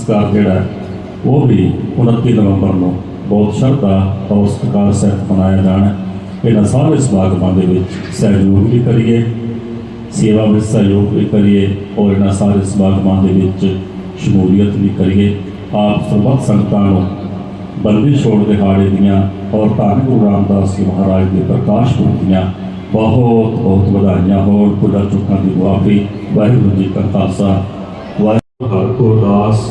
ਸੰਸਕਾਰ ਜਿਹੜਾ ਹੈ, ਉਹ ਵੀ 29 ਨਵੰਬਰ ਨੂੰ ਬਹੁਤ ਸ਼ਰਧਾ ਔਰ ਸਤਿਕਾਰ ਸਹਿਤ ਮਨਾਇਆ ਜਾਣਾ ਇਹਨਾਂ ਸਾਰੇ ਸਮਾਗਮਾਂ ਦੇ ਵਿੱਚ ਸਹਿਯੋਗ ਵੀ ਕਰੀਏ ਸੇਵਾ ਵਿੱਚ ਸਹਿਯੋਗ ਵੀ ਕਰੀਏ ਔਰ ਇਹਨਾਂ ਸਾਰੇ ਸਮਾਗਮਾਂ ਦੇ ਵਿੱਚ ਸ਼ਮੂਲੀਅਤ ਵੀ ਕਰੀਏ। ਆਪ ਸਰਬੱਤ ਸੰਗਤਾਂ ਨੂੰ ਬੰਦੀ ਛੋੜ ਦਿਹਾੜੇ ਦੀਆਂ ਔਰ ਧੰਨ ਗੁਰੂ ਰਾਮਦਾਸ ਜੀ ਮਹਾਰਾਜ ਦੇ ਪ੍ਰਕਾਸ਼ ਪੁਰਬ ਦੀਆਂ ਬਹੁਤ ਬਹੁਤ ਵਧਾਈਆਂ ਹੋਣ। ਪੁੱਡਾ ਚੁੱਕਾਂ ਦੀ ਮੁਆਫੀ ਵਾਹਿਗੁਰੂ ਜੀ ਕਾ ਖਾਲਸਾ। ਵਾਹਿਗੁਰੂ ਹਰ ਕੋ ਦਾਸ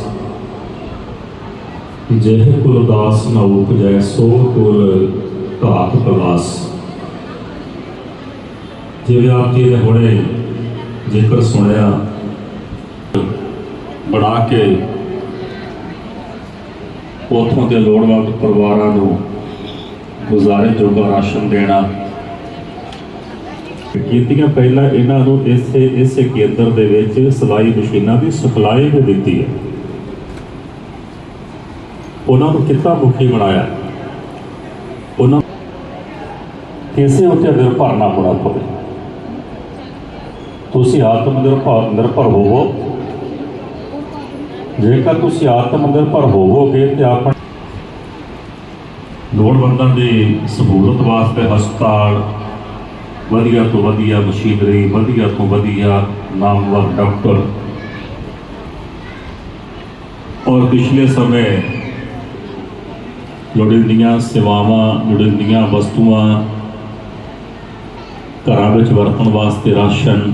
ਜਿਹ ਕੁਲ ਦਾਸ ਨਾ ਉਪਜੈ, ਸੋ ਕੁਲ ਘਾਤ ਪ੍ਰਵਾਸ ਜਿਵੇਂ ਆਪ ਜੀ ਨੇ ਹੁਣੇ ਜ਼ਿਕਰ ਸੁਣਿਆ, ਬਣਾ ਕੇ ਉਥੋਂ ਦੇ ਲੋੜਵੰਦ ਪਰਿਵਾਰਾਂ ਨੂੰ ਗੁਜ਼ਾਰੇ ਜੋਗਾ ਰਾਸ਼ਨ ਦੇਣਾ। ਕੀਤੀਆਂ ਪਹਿਲਾਂ ਇਹਨਾਂ ਨੂੰ ਇਸੇ ਇਸੇ ਕੇਂਦਰ ਦੇ ਵਿੱਚ ਸਲਾਈ ਮਸ਼ੀਨਾਂ ਦੀ ਸਿਖਲਾਈ ਵੀ ਦਿੱਤੀ ਹੈ। ਉਹਨਾਂ ਨੂੰ ਕਿੱਤਾ ਮੁਖੀ ਬਣਾਇਆ। ਉਹਨਾਂ ਕਿਸੇ ਉੱਤੇ ਨਿਰਭਰ ਨਾ ਹੋਣਾ ਪਵੇ। ਤੁਸੀਂ ਆਤਮ ਨਿਰਭਰ ਨਿਰਭਰ ਹੋਵੋ। ਜੇਕਰ ਤੁਸੀਂ ਆਤਮ ਨਿਰਭਰ ਹੋਵੋਗੇ ਤੇ ਆਪਣ ਲੋੜਵੰਦਾਂ ਦੀ ਸਹੂਲਤ ਵਾਸਤੇ ਹਸਪਤਾਲ ਵਧੀਆ ਤੋਂ ਵਧੀਆ ਮਸ਼ੀਨਰੀ, ਵਧੀਆ ਤੋਂ ਵਧੀਆ ਨਾਮਵਰ ਡਾਕਟਰ। ਔਰ ਪਿਛਲੇ ਸਮੇਂ ਲੋੜੀਂਦੀਆਂ ਸੇਵਾਵਾਂ, ਲੋੜੀਂਦੀਆਂ ਵਸਤੂਆਂ, ਘਰਾਂ ਵਿੱਚ ਵਰਤਣ ਵਾਸਤੇ ਰਾਸ਼ਨ।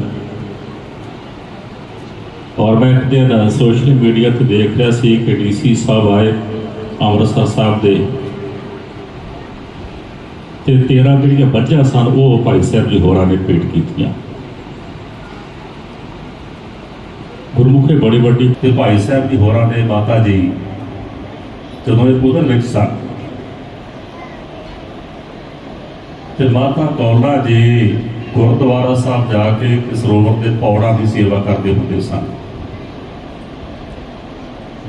ਔਰ ਮੈਂ ਇੱਕ ਦਿਨ ਸੋਸ਼ਲ ਮੀਡੀਆ ਤੇ ਦੇਖ ਰਿਹਾ ਸੀ ਕਿ ਡੀਸੀ ਸਾਹਿਬ ਆਏ ਅੰਮ੍ਰਿਤਸਰ ਸਾਹਿਬ ਦੇ। ਤੇ 13 ਜਿਹੜੀਆਂ ਬੱਚਾ ਸਨ, ਉਹ ਭਾਈ ਸਾਹਿਬ ਜੀ ਹੋਰਾਂ ਨੇ ਭੇਟ ਕੀਤੀਆਂ। ਗੁਰਮੁਖੇ ਬੜੀ ਵੱਡੀ ਤੇ ਭਾਈ ਸਾਹਿਬ ਜੀ ਹੋਰਾਂ ਨੇ ਮਾਤਾ ਜੀ, ਜਦੋਂ ਇਹ ਪੁੱਤਰ ਵਿੱਚ ਸਨ ਤੇ ਮਾਤਾ ਕੌਲਾ ਜੀ ਗੁਰਦੁਆਰਾ ਸਾਹਿਬ ਜਾ ਕੇ ਸਰੋਵਰ ਦੇ ਪੌੜਾਂ ਦੀ ਸੇਵਾ ਕਰਦੇ ਹੁੰਦੇ ਸਨ।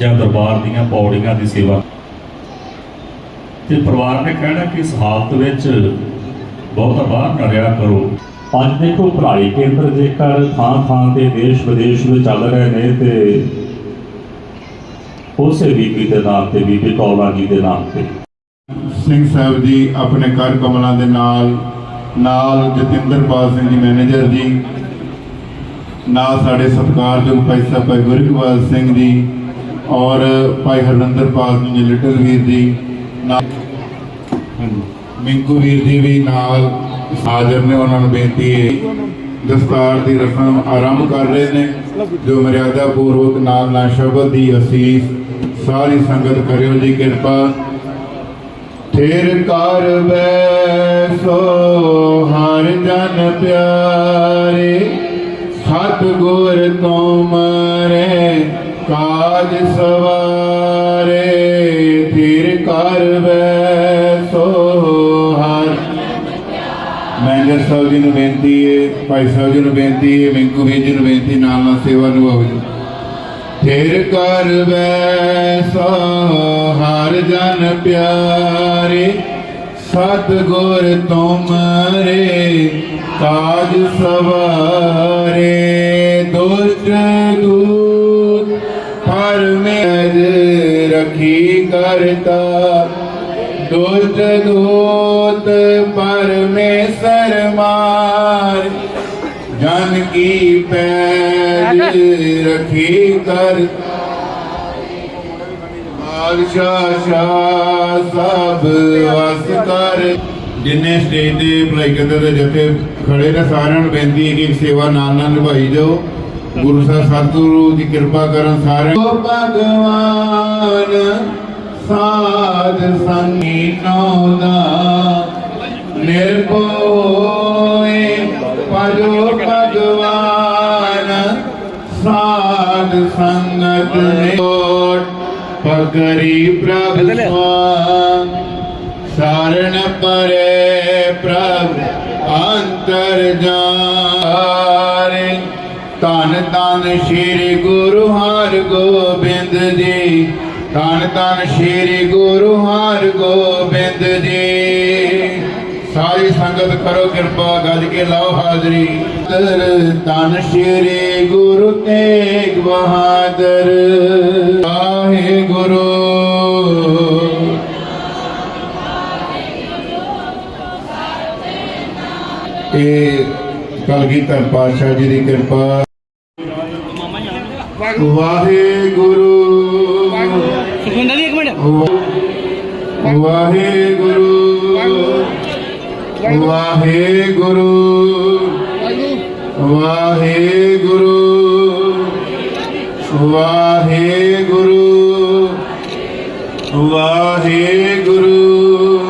ਜਾਂ ਦਰਬਾਰ ਦੀਆਂ ਪੌੜੀਆਂ ਦੀ ਸੇਵਾ। ਤੇ ਪਰਿਵਾਰ ਨੇ ਕਹਿਣਾ ਕਿ ਇਸ ਹਾਲਤ ਵਿੱਚ ਬਹੁਤਾ ਬਾਹਰ ਨਾ ਰਿਹਾ ਕਰੋ। ਅੱਜ ਦੇਖੋ ਭਲਾਈ ਕੇਂਦਰ ਜੇਕਰ ਥਾਂ ਥਾਂ ਤੇ ਦੇਸ਼ ਵਿਦੇਸ਼ ਵਿੱਚ ਚੱਲ ਰਹੇ ਨੇ ਤੇ ਉਸੇ ਬੀਬੀ ਦੇ ਨਾਮ ਤੇ, ਬੀਬੀ ਕੌਲਾ ਜੀ ਦੇ ਨਾਮ ਤੇ। ਸਿੰਘ ਸਾਹਿਬ ਜੀ ਆਪਣੇ ਘਰ ਕਮਲਾਂ ਦੇ ਨਾਲ ਨਾਲ ਜਤਿੰਦਰਪਾਲ ਸਿੰਘ ਜੀ ਮੈਨੇਜਰ ਜੀ, ਨਾਲ ਸਾਡੇ ਸਤਿਕਾਰਯੋਗ ਭਾਈ ਸਾਹਿਬ ਭਾਈ ਗੁਰਗੋਬਿੰਦ ਸਿੰਘ ਜੀ ਔਰ ਭਾਈ ਹਰਨੰਦਰਪਾਲ ਸਿੰਘ ਜੀ, ਲਿਟਲ ਵੀਰ ਜੀ, ਨਾਲ ਮਿੰਕੂ ਵੀਰ ਜੀ ਵੀ ਨਾਲ ਹਾਜ਼ਰ ਨੇ, ਉਹਨਾਂ ਨੂੰ ਬੇਨਤੀ ਹੈ ਦਸਤਾਰ ਦੀ ਰਸਮ ਆਰੰਭ ਕਰ ਰਹੇ ਨੇ, ਜੋ ਮਰਿਆਦਾ ਪੂਰਵਕ ਨਾਲ ਨਾ ਸ਼ਬਦ ਦੀ ਅਸੀਸ ਸਾਰੀ ਸੰਗਤ ਕਰਿਓ ਜੀ ਕਿਰਪਾ। ਫਿਰ ਕਰ ਬੈਸੋ ਹਰ ਜਨ ਪਿਆਰੇ ਸਤ ਗੁਰ ਤੁਮਰੇ ਕਾਜ ਸਵਾਰੇ ਥਿਰ ਕਰ ਬੈਸੋ ਹਰ ਮੈਨੇਜਰ ਸਾਹਿਬ ਜੀ ਨੂੰ ਬੇਨਤੀ ਹੈ, ਭਾਈ ਸਾਹਿਬ ਜੀ ਨੂੰ ਬੇਨਤੀ ਹੈ ਮਿੰਕੂ ਵੀਰ ਜੀ ਨੂੰ ਬੇਨਤੀ, ਨਾਲ ਨਾਲ ਸੇਵਾ ਨਿਭਾਓ ਜੀ। ਫਿਰ ਕਰ ਬੈਸੋ ਹਰ ਜਨ ਪਿਆਰੇ ਸਤ ਗੁਰ ਤੁਮਰੇ ਕਾਜ ਸਵਾਰੇ। ਦੁਸ਼ਟ ਦੂਤ ਪਰਮੇਦ ਰਖੀ ਕਰਤਾ। ਦੁਸ਼ਟ ਦੂਤ ਕਰ ਬਾਦਸ਼ਾਹ, ਸ਼ਾਹ ਸਭ ਵਸ ਕਰ ਜਿੰਨੇ ਸਟੇਜ ਤੇ ਭਲਾਈ ਕੇਂਦਰ ਦੇ ਜਥੇ ਖੜੇ ਨੇ ਸਾਰਿਆਂ ਨੂੰ ਬੇਨਤੀ ਹੈ ਕਿ ਸੇਵਾ ਨਾਲ ਨਾਲ ਨਿਭਾਈ ਜਾਓ। ਗੁਰੂ ਸਾਹਿਬ ਸਤਿਗੁਰੂ ਦੀ ਕਿਰਪਾ ਕਰਨ ਸਾਰੇ ਭਗਵਾਨ ਸਾਧ ਸੰਗੀ ਨੋ ਦਾ ਨਿਰਭਉਏ ਪਜੋ ਭਗਵਾਨ। ਸੰਗਤ ਨਿਕਟ ਪਗਰੀ ਪ੍ਰਭ ਸਵਾਨ ਸ਼ਰਨ ਪਰੇ ਪ੍ਰਭ, ਅੰਤਰ ਜਾਰੇ। ਧੰਨ ਧੰਨ ਸ਼੍ਰੀ ਗੁਰੂ ਹਰ ਗੋਬਿੰਦ ਜੀ, ਧੰਨ ਧੰਨ ਸ਼੍ਰੀ ਗੁਰੂ ਹਰ ਗੋਬਿੰਦ ਜੀ। ਸੰਗਤ ਕਰੋ ਕਿਰਪਾ ਗੱਜ ਕੇ ਲਾਓ ਹਾਜ਼ਰੀ। ਤਨ ਸ਼੍ਰੀ ਗੁਰੂ ਤੇਗ ਬਹਾਦਰ। ਆਹੇ ਗੁਰੂ। ਇਹ ਕੀਤਾ ਪਾਤਸ਼ਾਹ ਜੀ ਦੀ ਕਿਰਪਾ। ਵਾਹਿਗੁਰੂ ਸੁਖਿੰਦਰ ਜੀ ਇੱਕ ਮਿੰਟ। ਵਾਹਿਗੁਰੂ ਵਾਹਿਗੁਰੂ। ਵਾਹਿਗੁਰੂ। ਵਾਹਿਗੁਰੂ। ਵਾਹਿਗੁਰੂ।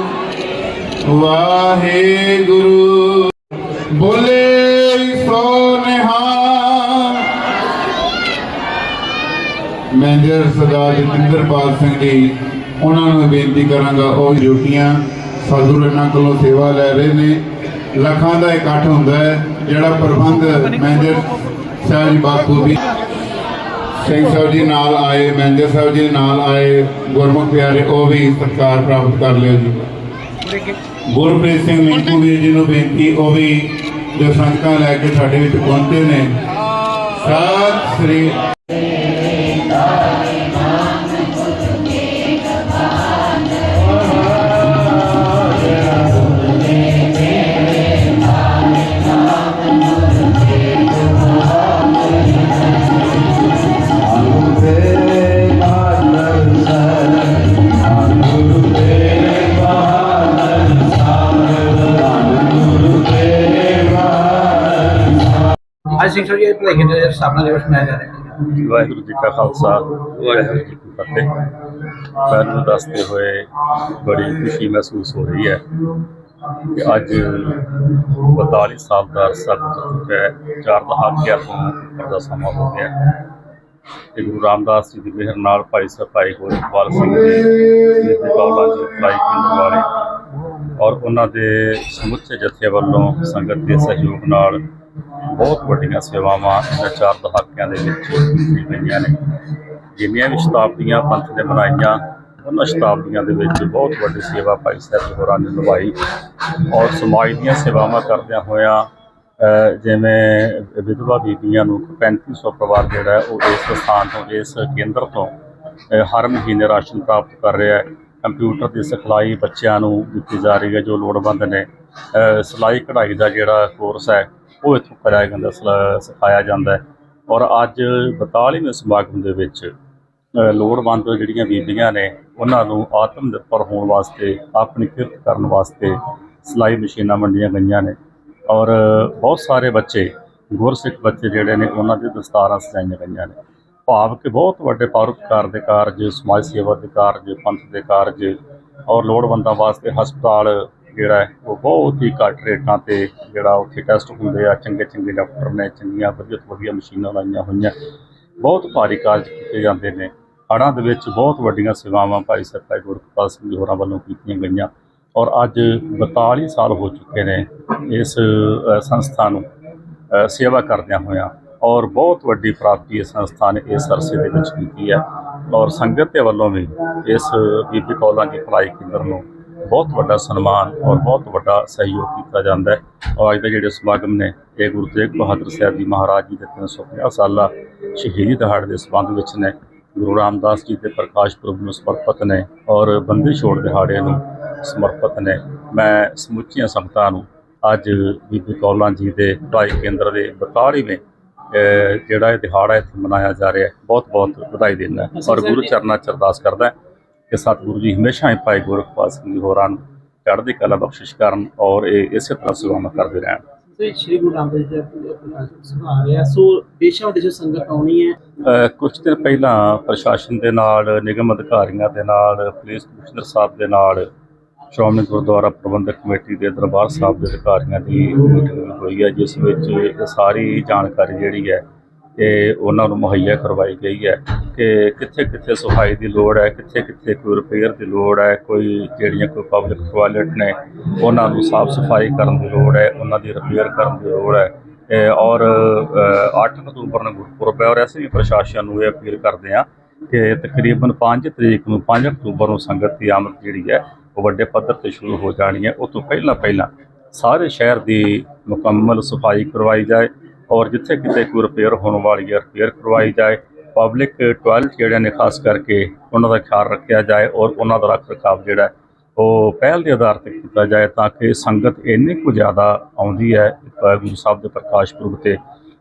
ਵਾਹਿਗੁਰੂ। ਬੋਲੇ ਸੋ ਨਿਹਾਲ। ਮੈਨੇਜਰ ਸਰਦਾਰ ਜਤਿੰਦਰਪਾਲ ਸਿੰਘ ਜੀ, ਉਹਨਾਂ ਨੂੰ ਬੇਨਤੀ ਕਰਾਂਗਾ, ਉਹ ਡਿਊਟੀਆਂ ਸਤਿਗੁਰੂ ਇਹਨਾਂ ਕੋਲੋਂ ਸੇਵਾ ਲੈ ਰਹੇ ਨੇ। ਲੱਖਾਂ ਦਾ ਇਕੱਠ ਹੁੰਦਾ ਹੈ, ਜਿਹੜਾ ਪ੍ਰਬੰਧ ਮੈਨੇਜਰ ਸਾਹਿਬ ਜੀ ਬਾਪੂ ਵੀ ਸਿੰਘ ਸਾਹਿਬ ਜੀ ਨਾਲ ਆਏ ਮੈਨੇਜਰ ਸਾਹਿਬ ਜੀ ਨਾਲ ਆਏ, ਗੁਰਮੁਖ ਪਿਆਰੇ, ਉਹ ਵੀ ਸਤਿਕਾਰ ਪ੍ਰਾਪਤ ਕਰ ਲਿਓ ਜੀ। ਗੁਰਪ੍ਰੀਤ ਸਿੰਘ ਮਿੰਟੂ ਵੀਰ ਜੀ ਨੂੰ ਬੇਨਤੀ, ਉਹ ਵੀ ਜੋ ਸੰਗਤਾਂ ਲੈ ਕੇ ਸਾਡੇ ਵਿੱਚ ਪਹੁੰਚੇ ਨੇ। ਸਤਿ ਸ੍ਰੀ ਅੱਜ ਸਿੰਘ ਸਾਹਿਬ ਜੀ ਭਲਾਈ ਕੇਂਦਰ ਸਥਾਪਨਾ ਦਿਵਸ ਮਨਾਇਆ ਜਾ ਰਿਹਾ। ਹੈ ਵਾਹਿਗੁਰੂ ਜੀ ਕਾ ਖਾਲਸਾ, ਵਾਹਿਗੁਰੂ ਜੀ ਕੀ ਫਤਿਹ। ਮੈਨੂੰ ਦੱਸਦੇ ਹੋਏ ਬੜੀ ਖੁਸ਼ੀ ਮਹਿਸੂਸ ਹੋ ਰਹੀ ਹੈ ਕਿ ਅੱਜ 42 ਸਾਲ ਦਾ ਅਰਸਾ ਗੁਜ਼ਰ ਚੁੱਕਾ ਹੈ, ਚਾਰ ਦਹਾਕਿਆਂ ਤੋਂ ਉੱਪਰ ਦਾ ਸਮਾਂ ਹੋ ਗਿਆ। ਹੈ ਤੇ ਗੁਰੂ ਰਾਮਦਾਸ ਜੀ ਦੀ ਮਿਹਰ ਨਾਲ ਭਾਈ ਸਾਹਿਬ ਭਾਈ ਗੋਪਾਲ ਸਿੰਘ ਜੀ ਜੀ ਕੌਲਾਂ ਜੀ ਭਾਈ ਪਿੰਡ ਵਾਲੇ ਔਰ ਉਹਨਾਂ ਦੇ ਸਮੁੱਚੇ ਜਥੇ ਵੱਲੋਂ ਸੰਗਤ ਦੇ ਸਹਿਯੋਗ ਨਾਲ ਬਹੁਤ ਵੱਡੀਆਂ ਸੇਵਾਵਾਂ ਇਹਨਾਂ ਚਾਰ ਦਹਾਕਿਆਂ ਦੇ ਵਿੱਚ ਕੀਤੀਆਂ ਗਈਆਂ ਨੇ। ਜਿੰਨੀਆਂ ਵੀ ਸ਼ਤਾਬਦੀਆਂ, ਪੰਥ ਨੇ ਬਣਾਈਆਂ, ਉਹਨਾਂ ਸ਼ਤਾਬਦੀਆਂ ਦੇ ਵਿੱਚ ਬਹੁਤ ਵੱਡੀ ਸੇਵਾ ਭਾਈ ਸਾਹਿਬ ਹੋਰਾਂ ਨੇ ਨਿਭਾਈ। ਔਰ ਸਮਾਜ ਦੀਆਂ ਸੇਵਾਵਾਂ ਕਰਦਿਆਂ ਹੋਇਆਂ ਜਿਵੇਂ ਵਿਧਵਾ ਬੀਬੀਆਂ ਨੂੰ 3500 ਪਰਿਵਾਰ ਜਿਹੜਾ ਉਹ ਇਸ ਸਥਾਨ ਤੋਂ, ਇਸ ਕੇਂਦਰ ਤੋਂ ਹਰ ਮਹੀਨੇ ਰਾਸ਼ਨ ਪ੍ਰਾਪਤ ਕਰ ਰਿਹਾ ਹੈ। ਕੰਪਿਊਟਰ ਦੀ ਸਿਖਲਾਈ ਬੱਚਿਆਂ ਨੂੰ ਦਿੱਤੀ ਜਾ ਰਹੀ ਹੈ, ਜੋ ਲੋੜਵੰਦ ਨੇ। ਸਿਲਾਈ ਕਢਾਈ ਦਾ ਜਿਹੜਾ ਕੋਰਸ ਹੈ ਉਹ ਇੱਥੋਂ ਕਰਾਇਆ ਜਾਂਦਾ, ਸਿਲਾ- ਸਿਖਾਇਆ ਜਾਂਦਾ ਔਰ ਅੱਜ 42ਵੇਂ ਸਮਾਗਮ ਦੇ ਵਿੱਚ ਲੋੜਵੰਦ ਜਿਹੜੀਆਂ ਬੀਬੀਆਂ ਨੇ, ਉਹਨਾਂ ਨੂੰ ਆਤਮ ਨਿਰਭਰ ਹੋਣ ਵਾਸਤੇ, ਆਪਣੀ ਕਿਰਤ ਕਰਨ ਵਾਸਤੇ ਸਿਲਾਈ ਮਸ਼ੀਨਾਂ ਵੰਡੀਆਂ ਗਈਆਂ ਨੇ। ਔਰ ਬਹੁਤ ਸਾਰੇ ਬੱਚੇ, ਗੁਰਸਿੱਖ ਬੱਚੇ ਜਿਹੜੇ ਨੇ, ਉਹਨਾਂ ਦੇ ਦਸਤਾਰਾਂ ਸਜਾਈਆਂ ਗਈਆਂ ਨੇ। ਭਾਵ ਕਿ ਬਹੁਤ ਵੱਡੇ ਪਰਉਪਕਾਰ ਦੇ ਕਾਰਜ, ਸਮਾਜ ਸੇਵਾ ਦੇ ਕਾਰਜ, ਪੰਥ ਦੇ ਕਾਰਜ ਔਰ ਲੋੜਵੰਦਾਂ ਵਾਸਤੇ ਹਸਪਤਾਲ ਜਿਹੜਾ ਹੈ, ਉਹ ਬਹੁਤ ਹੀ ਘੱਟ ਰੇਟਾਂ ਤੇ ਜਿਹੜਾ ਉੱਥੇ ਟੈਸਟ ਹੁੰਦੇ ਆ, ਚੰਗੇ ਚੰਗੇ ਡਾਕਟਰ ਨੇ, ਚੰਗੀਆਂ ਵਧੀਆ ਤੋਂ ਵਧੀਆ ਮਸ਼ੀਨਾਂ ਲਾਈਆਂ ਹੋਈਆਂ। ਬਹੁਤ ਭਾਰੀ ਕਾਰਜ ਕੀਤੇ ਜਾਂਦੇ ਨੇ। ਹੜ੍ਹਾਂ ਦੇ ਵਿੱਚ ਬਹੁਤ ਵੱਡੀਆਂ ਸੇਵਾਵਾਂ ਭਾਈ ਸਾਹਿਬ ਭਾਈ ਗੁਰਕਿਰਪਾਲ ਸਿੰਘ ਜੀ ਹੋਰਾਂ ਵੱਲੋਂ ਕੀਤੀਆਂ ਗਈਆਂ। ਔਰ ਅੱਜ 42 ਸਾਲ ਹੋ ਚੁੱਕੇ ਨੇ ਇਸ ਸੰਸਥਾ ਨੂੰ ਸੇਵਾ ਕਰਦਿਆਂ ਹੋਇਆਂ। ਔਰ ਬਹੁਤ ਵੱਡੀ ਪ੍ਰਾਪਤੀ ਇਸ ਸੰਸਥਾ ਨੇ ਇਸ ਅਰਸੇ ਦੇ ਵਿੱਚ ਕੀਤੀ ਹੈ। ਔਰ ਸੰਗਤ ਦੇ ਵੱਲੋਂ ਵੀ ਇਸ ਬੀਬੀ ਕੌਲਾਂ ਦੀ ਭਲਾਈ ਕੇਂਦਰ ਨੂੰ ਬਹੁਤ ਵੱਡਾ ਸਨਮਾਨ ਔਰ ਬਹੁਤ ਵੱਡਾ ਸਹਿਯੋਗ ਕੀਤਾ ਜਾਂਦਾ ਹੈ। ਔਰ ਅੱਜ ਦੇ ਜਿਹੜੇ ਸਮਾਗਮ ਨੇ ਇਹ ਗੁਰੂ ਤੇਗ ਬਹਾਦਰ ਸਾਹਿਬ ਜੀ ਮਹਾਰਾਜ ਜੀ ਦੇ 350 ਸਾਲਾ ਸ਼ਹੀਦੀ ਦਿਹਾੜੇ ਦੇ ਸੰਬੰਧ ਵਿੱਚ ਨੇ ਗੁਰੂ ਰਾਮਦਾਸ ਜੀ ਦੇ ਪ੍ਰਕਾਸ਼ ਪੁਰਬ ਨੂੰ ਸਮਰਪਿਤ ਨੇ ਔਰ ਬੰਦੀ ਛੋੜ ਦਿਹਾੜੇ ਨੂੰ ਸਮਰਪਿਤ ਨੇ। ਮੈਂ ਸਮੁੱਚੀਆਂ ਸੰਗਤਾਂ ਨੂੰ ਅੱਜ ਬੀਬੀ ਕੌਲਾਂ ਜੀ ਦੇ ਭਲਾਈ ਕੇਂਦਰ ਦੇ 42ਵੇਂ ਅਹ ਜਿਹੜਾ ਇਹ ਦਿਹਾੜਾ ਇੱਥੇ ਮਨਾਇਆ ਜਾ ਰਿਹਾ ਹੈ ਬਹੁਤ ਬਹੁਤ ਵਧਾਈ ਦਿੰਦਾ ਔਰ ਗੁਰੂ ਚਰਨਾਂ ਚ ਅਰਦਾਸ ਕਰਦਾ ਕਿ ਸਤਿਗੁਰੂ ਜੀ ਹਮੇਸ਼ਾ ਹੀ ਭਾਈ ਗੁਰਖਵਾਸ ਸਿੰਘ ਜੀ ਹੋਰਾਂ ਚੜ੍ਹਦੀ ਕਲਾ ਬਖਸ਼ਿਸ਼ ਕਰਨ ਔਰ ਇਹ ਇਸੇ ਤਰ੍ਹਾਂ ਸੇਵਾਵਾਂ ਕਰਦੇ ਰਹਿਣ। ਸੋ ਸ਼੍ਰੀ ਗੁਰੂ ਰਾਮਦਾਸ ਜੀ ਦਾ ਆਪਣਾ ਸੁਭਾਅ ਰਿਹਾ। ਸੋ ਦੇਸ਼ਾਂ ਵਿਦੇਸ਼ਾਂ ਸੰਗਤ ਆਉਣੀ ਹੈ। ਕੁਝ ਦਿਨ ਪਹਿਲਾਂ ਪ੍ਰਸ਼ਾਸਨ ਦੇ ਨਾਲ ਨਿਗਮ ਅਧਿਕਾਰੀਆਂ ਦੇ ਨਾਲ ਪੁਲਿਸ ਕਮਿਸ਼ਨਰ ਸਾਹਿਬ ਦੇ ਨਾਲ ਸ਼੍ਰੋਮਣੀ ਗੁਰਦੁਆਰਾ ਪ੍ਰਬੰਧਕ ਕਮੇਟੀ ਦੇ ਦਰਬਾਰ ਸਾਹਿਬ ਦੇ ਅਧਿਕਾਰੀਆਂ ਦੀ ਮੀਟਿੰਗ ਹੋਈ ਹੈ ਜਿਸ ਵਿੱਚ ਸਾਰੀ ਜਾਣਕਾਰੀ ਜਿਹੜੀ ਹੈ ਇਹ ਉਹਨਾਂ ਨੂੰ ਮੁਹੱਈਆ ਕਰਵਾਈ ਗਈ ਹੈ ਕਿ ਕਿੱਥੇ ਕਿੱਥੇ ਸਫ਼ਾਈ ਦੀ ਲੋੜ ਹੈ ਕਿੱਥੇ ਕਿੱਥੇ ਕੋਈ ਰਿਪੇਅਰ ਦੀ ਲੋੜ ਹੈ ਕੋਈ ਜਿਹੜੀਆਂ ਕੋਈ ਪਬਲਿਕ ਟਾਇਲਟ ਨੇ ਉਹਨਾਂ ਨੂੰ ਸਾਫ਼ ਸਫ਼ਾਈ ਕਰਨ ਦੀ ਲੋੜ ਹੈ ਉਹਨਾਂ ਦੀ ਰਿਪੇਅਰ ਕਰਨ ਦੀ ਲੋੜ ਹੈ। ਔਰ ਅ, 8 ਅਕਤੂਬਰ ਨੂੰ ਗੁਰਪੁਰਬ ਹੈ ਔਰ ਅਸੀਂ ਵੀ ਪ੍ਰਸ਼ਾਸਨ ਨੂੰ ਇਹ ਅਪੀਲ ਕਰਦੇ ਹਾਂ ਕਿ ਤਕਰੀਬਨ 5 ਤਰੀਕ ਨੂੰ 5 ਅਕਤੂਬਰ ਨੂੰ ਸੰਗਤ ਦੀ ਆਮਦ ਜਿਹੜੀ ਹੈ ਉਹ ਵੱਡੇ ਪੱਧਰ ਤੇ ਸ਼ੁਰੂ ਹੋ ਜਾਣੀ ਹੈ। ਉਹ ਤੋਂ ਪਹਿਲਾਂ ਪਹਿਲਾਂ ਸਾਰੇ ਸ਼ਹਿਰ ਦੀ ਮੁਕੰਮਲ ਸਫ਼ਾਈ ਕਰਵਾਈ ਜਾਏ। ਔਰ ਜਿੱਥੇ ਕਿਤੇ ਕੋਈ ਰਿਪੇਅਰ ਹੋਣ ਵਾਲੀ ਹੈ ਰਿਪੇਅਰ ਕਰਵਾਈ ਜਾਏ ਪਬਲਿਕ ਟਾਇਲਟ ਜਿਹੜੇ ਨੇ ਖਾਸ ਕਰਕੇ ਉਹਨਾਂ ਦਾ ਖਿਆਲ ਰੱਖਿਆ ਜਾਏ ਔਰ ਉਹਨਾਂ ਦਾ ਰੱਖ ਰਖਾਵ ਜਿਹੜਾ ਉਹ ਪਹਿਲ ਦੇ ਆਧਾਰ ਤੇ ਕੀਤਾ ਜਾਏ ਤਾਂ ਕਿ ਸੰਗਤ ਇੰਨੀ ਕੁ ਜ਼ਿਆਦਾ ਆਉਂਦੀ ਹੈ ਗੁਰੂ ਸਾਹਿਬ ਦੇ ਪ੍ਰਕਾਸ਼ ਪੁਰਬ ਤੇ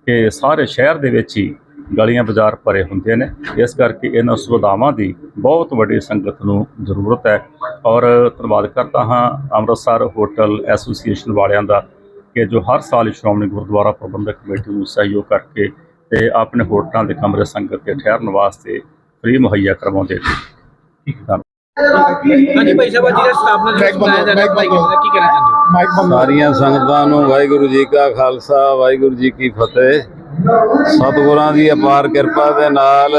ਕਿ ਸਾਰੇ ਸ਼ਹਿਰ ਦੇ ਵਿੱਚ ਹੀ ਗਲੀਆਂ ਬਾਜ਼ਾਰ ਭਰੇ ਹੁੰਦੇ ਨੇ। ਇਸ ਕਰਕੇ ਇਹਨਾਂ ਸੁਵਿਧਾਵਾਂ ਦੀ ਬਹੁਤ ਵੱਡੀ ਸੰਗਤ ਨੂੰ ਜ਼ਰੂਰਤ ਹੈ। ਔਰ ਧੰਨਵਾਦ ਕਰਦਾ ਹਾਂ ਅੰਮ੍ਰਿਤਸਰ ਹੋਟਲ ਐਸੋਸੀਏਸ਼ਨ ਵਾਲਿਆਂ ਦਾ ਕਿ ਜੋ ਹਰ ਸਾਲ ਸ਼੍ਰੋਮਣੀ ਗੁਰਦੁਆਰਾ ਪ੍ਰਬੰਧਕ ਕਮੇਟੀ ਨੂੰ ਸਹਿਯੋਗ ਕਰਕੇ ਤੇ ਆਪਣੇ ਹੋਟਲਾਂ ਦੇ ਕਮਰੇ ਸੰਗਤ ਦੇ ਠਹਿਰਨ ਵਾਸਤੇ ਫ੍ਰੀ ਮੁਹੱਈਆ ਕਰਵਾਉਂਦੇ ਨੇ। ਧੰਨਵਾਦ ਹਾਂਜੀ ਭਾਈ ਸਾਹਿਬ ਅੱਜ ਜਿਹੜਾ ਸਥਾਪਨਾ ਦਿਵਸ ਮਨਾਇਆ ਜਾ ਰਿਹਾ ਭਾਈ ਦਾ ਕੀ ਕਹਿਣਾ ਚਾਹੁੰਦੇ ਹੋ? ਸਾਰੀਆਂ ਸੰਗਤਾਂ ਨੂੰ ਵਾਹਿਗੁਰੂ ਜੀ ਕਾ ਖਾਲਸਾ ਵਾਹਿਗੁਰੂ ਜੀ ਕੀ ਫਤਿਹ। ਸਤਿਗੁਰਾਂ ਦੀ ਅਪਾਰ ਕਿਰਪਾ ਦੇ ਨਾਲ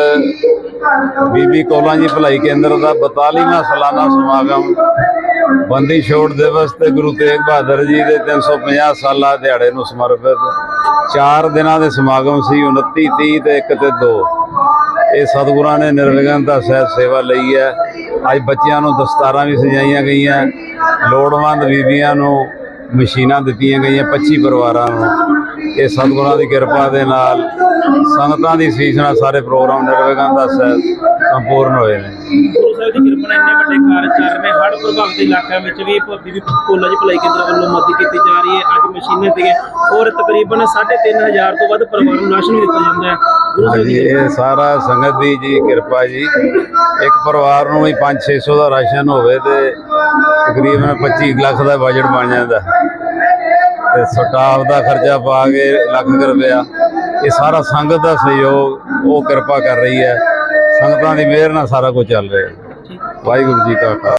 ਬੀਬੀ ਕੋਲਾਂ ਜੀ ਭਲਾਈ ਕੇਂਦਰ ਦਾ 42ਵਾਂ ਸਾਲਾਨਾ ਸਮਾਗਮ ਬੰਦੀ ਛੋੜ ਦਿਵਸ ਤੇ ਗੁਰੂ ਤੇਗ ਬਹਾਦਰ ਜੀ ਦੇ 350 ਸਾਲਾ ਦਿਹਾੜੇ ਨੂੰ ਸਮਰਪਿਤ। ਚਾਰ ਦਿਨਾਂ ਦੇ ਸਮਾਗਮ ਸੀ 29 30 ਤੇ 1 ਤੇ 2 ਇਹ ਸਤਿਗੁਰਾਂ ਨੇ ਨਿਰਵਿਘਨਤਾ ਸਹਿਤ ਸੇਵਾ ਲਈ ਹੈ। ਅੱਜ ਬੱਚਿਆਂ ਨੂੰ ਦਸਤਾਰਾਂ ਵੀ ਸਜਾਈਆਂ ਗਈਆਂ। ਲੋੜਵੰਦ ਬੀਬੀਆਂ ਨੂੰ ਮਸ਼ੀਨਾਂ ਦਿੱਤੀਆਂ ਗਈਆਂ 25 ਪਰਿਵਾਰਾਂ ਨੂੰ। ਇਹ ਸਤਿਗੁਰਾਂ ਦੀ ਕਿਰਪਾ ਦੇ ਨਾਲ ਸੰਗਤਾਂ ਦੀ ਸੀਸ ਨਾਲ ਸਾਰੇ ਪ੍ਰੋਗਰਾਮ ਨਿਰਵਿਘਨਤਾ ਸਹਿਤ ਸੰਪੂਰਨ ਹੋਏ ਨੇ। ਗੁਰੂ ਸਾਹਿਬ ਦੀ ਕਿਰਪਾ ਨਾਲ ਇੰਨੇ ਵੱਡੇ ਕਾਰਜ ਚੱਲ ਰਹੇ ਹੜ੍ਹ ਪ੍ਰਭਾਵਿਤ ਇਲਾਕਿਆਂ ਵਿੱਚ ਵੀ ਭਾਬੀ ਵੀ ਕੋਲਾ ਜੀ ਭਲਾਈ ਕੇਂਦਰ ਵੱਲੋਂ ਮਦਦ ਕੀਤੀ ਜਾ ਰਹੀ ਹੈ। ਅੱਜ ਮਸ਼ੀਨਾਂ ਤੇ ਔਰ ਤਕਰੀਬਨ 3500 ਤੋਂ ਵੱਧ ਪਰਿਵਾਰਾਂ ਨੂੰ ਰਾਸ਼ਨ ਵੀ ਦਿੱਤਾ ਜਾਂਦਾ ਹੈ। ਗੁਰੂ ਸਾਹਿਬ ਹਾਂਜੀ ਦੀ ਇਹ ਸਾਰਾ ਸੰਗਤ ਦੀ ਜੀ ਕਿਰਪਾ ਜੀ। ਇੱਕ ਪਰਿਵਾਰ ਨੂੰ ਵੀ 5-600 ਦਾ ਰਾਸ਼ਨ ਹੋਵੇ ਤੇ ਤਕਰੀਬਨ 25 ਲੱਖ ਦਾ ਬਜਟ ਬਣ ਜਾਂਦਾ। ਤੇ ਸਟਾਫ ਦਾ ਖਰਚਾ ਪਾ ਕੇ ਲੱਖ ਰੁਪਇਆ। ਇਹ ਸਾਰਾ ਸੰਗਤ ਦਾ ਸਹਿਯੋਗ ਉਹ ਕਿਰਪਾ ਕਰ ਰਹੀ ਹੈ। ਸੰਗਤਾਂ ਦੀ ਮਿਹਰ ਨਾਲ ਸਾਰਾ ਕੁਝ ਚੱਲ ਰਿਹਾ ਹੈ। ਵਾਹਿਗੁਰੂ ਜੀ ਕਾ ਖਾਲਸਾ।